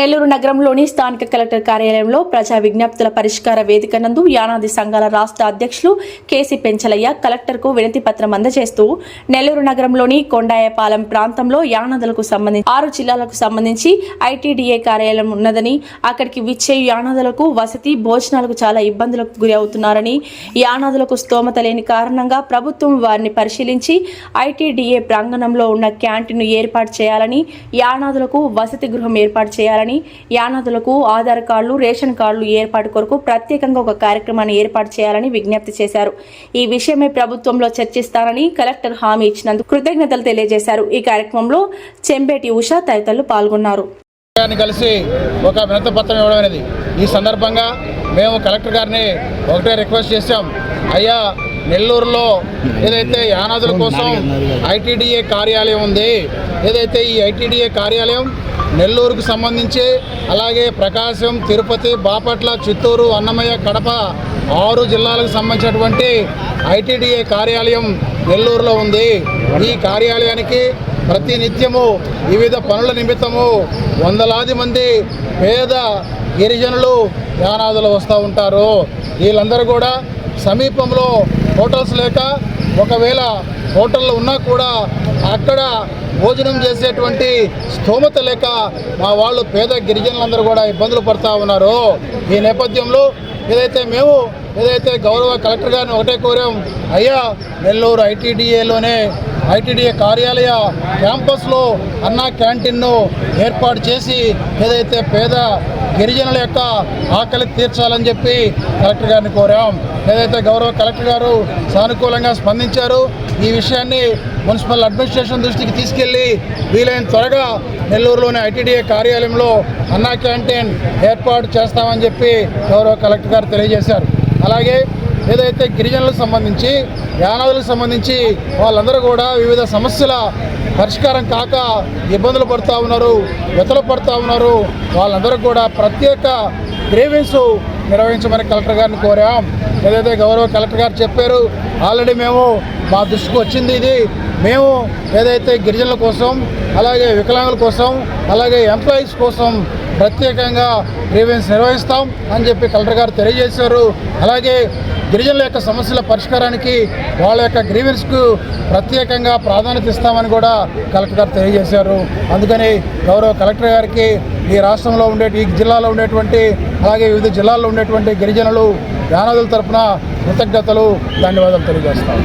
నెల్లూరు నగరంలోని స్థానిక కలెక్టర్ కార్యాలయంలో ప్రజా విజ్ఞప్తుల పరిష్కార వేదిక నందు యానాది సంఘాల రాష్ట్ర అధ్యక్షులు కేసీ పెంచలయ్య కలెక్టర్కు వినతి పత్రం అందజేస్తూ నెల్లూరు నగరంలోని కొండాయపాలెం ప్రాంతంలో యానాదులకు సంబంధించి ఆరు జిల్లాలకు సంబంధించి ఐటీడీఏ కార్యాలయం ఉన్నదని అక్కడికి విచ్చే యానాదులకు వసతి భోజనాలకు చాలా ఇబ్బందులకు గురి అవుతున్నారని యానాదులకు స్తోమత లేని కారణంగా ప్రభుత్వం వారిని పరిశీలించి ఐటీడీఏ ప్రాంగణంలో ఉన్న క్యాంటీన్ను ఏర్పాటు చేయాలని యానాదులకు వసతి గృహం ఏర్పాటు చేయాలని యానాదులకు ఆధార్ కార్డులు రేషన్ కార్డులు ఏర్పాటు కొరకు ప్రత్యేకంగా ఒక కార్యక్రమాన్ని ఏర్పాటు చేయాలని విజ్ఞప్తి చేశారు. ఈ విషయమై ప్రభుత్వంలో చర్చిస్తానని కలెక్టర్ హామీ ఇచ్చినందుకు కృతజ్ఞతలు తెలియజేశారు. ఈ కార్యక్రమంలో చెంబేటి ఉష తదితరులు పాల్గొన్నారు. కలిసి ఒక వినతి పత్రం ఇవ్వడం అనేది. ఈ సందర్భంగా మేము కలెక్టర్ గారిని ఒకటే రిక్వెస్ట్ చేశాం. అయ్యా నెల్లూరులో ఏదైతే యానాదుల కోసం ఐటీడీఏ కార్యాలయం ఉంది ఏదైతే ఈ ఐటీడీఏ కార్యాలయం నెల్లూరుకు సంబంధించి అలాగే ప్రకాశం తిరుపతి బాపట్ల చిత్తూరు అన్నమయ్య కడప ఆరు జిల్లాలకు సంబంధించినటువంటి ఐటీడీఏ కార్యాలయం నెల్లూరులో ఉంది. ఈ కార్యాలయానికి ప్రతినిత్యము వివిధ పనుల నిమిత్తము వందలాది మంది పేద గిరిజనులు యానాదులు వస్తూ ఉంటారు. వీళ్ళందరూ కూడా సమీపంలో హోటల్స్ లేక ఒకవేళ హోటళ్ళు ఉన్నా కూడా అక్కడ భోజనం చేసేటువంటి స్థోమత లేక మా వాళ్ళు పేద గిరిజనులందరూ కూడా ఇబ్బందులు పడుతూ ఉన్నారు. ఈ నేపథ్యంలో ఏదైతే మేము ఏదైతే గౌరవ కలెక్టర్ గారిని ఒకటే కోరాం అయ్యా నెల్లూరు ఐటీడీఏలోనే ఐటీడీఏ కార్యాలయ క్యాంపస్లో అన్నా క్యాంటీన్ను ఏర్పాటు చేసి ఏదైతే పేద గిరిజనుల యొక్క ఆకలి తీర్చాలని చెప్పి కలెక్టర్ గారిని కోరాం. ఏదైతే గౌరవ కలెక్టర్ గారు సానుకూలంగా స్పందించారు ఈ విషయాన్ని మున్సిపల్ అడ్మినిస్ట్రేషన్ దృష్టికి తీసుకెళ్ళి వీలైన త్వరగా నెల్లూరులోని ఐటీడీఏ కార్యాలయంలో అన్నా క్యాంటీన్ ఏర్పాటు చేస్తామని చెప్పి గౌరవ కలెక్టర్ గారు తెలియజేశారు. అలాగే ఏదైతే గిరిజనులకు సంబంధించి యానాదులకు సంబంధించి వాళ్ళందరూ కూడా వివిధ సమస్యల పరిష్కారం కాక ఇబ్బందులు పడుతూ ఉన్నారు వ్యతలు పడుతూ ఉన్నారు. వాళ్ళందరూ కూడా ప్రత్యేక గ్రేవెన్స్ నిర్వహించమని కలెక్టర్ గారిని కోరాం. ఏదైతే గౌరవ కలెక్టర్ గారు చెప్పారు ఆల్రెడీ మేము మా దృష్టికి వచ్చింది ఇది. మేము ఏదైతే గిరిజనుల కోసం అలాగే వికలాంగుల కోసం అలాగే ఎంప్లాయీస్ కోసం ప్రత్యేకంగా గ్రీవెన్స్ నిర్వహిస్తాం అని చెప్పి కలెక్టర్ గారు తెలియజేశారు. అలాగే గిరిజనుల యొక్క సమస్యల పరిష్కారానికి వాళ్ళ యొక్క గ్రీవెన్స్కు ప్రత్యేకంగా ప్రాధాన్యత ఇస్తామని కూడా కలెక్టర్ గారు తెలియజేశారు. అందుకని గౌరవ కలెక్టర్ గారికి ఈ రాష్ట్రంలో ఉండే ఈ జిల్లాలో ఉండేటువంటి అలాగే వివిధ జిల్లాల్లో ఉండేటువంటి గిరిజనులు యానాదుల తరపున కృతజ్ఞతలు ధన్యవాదాలు తెలియజేస్తాం.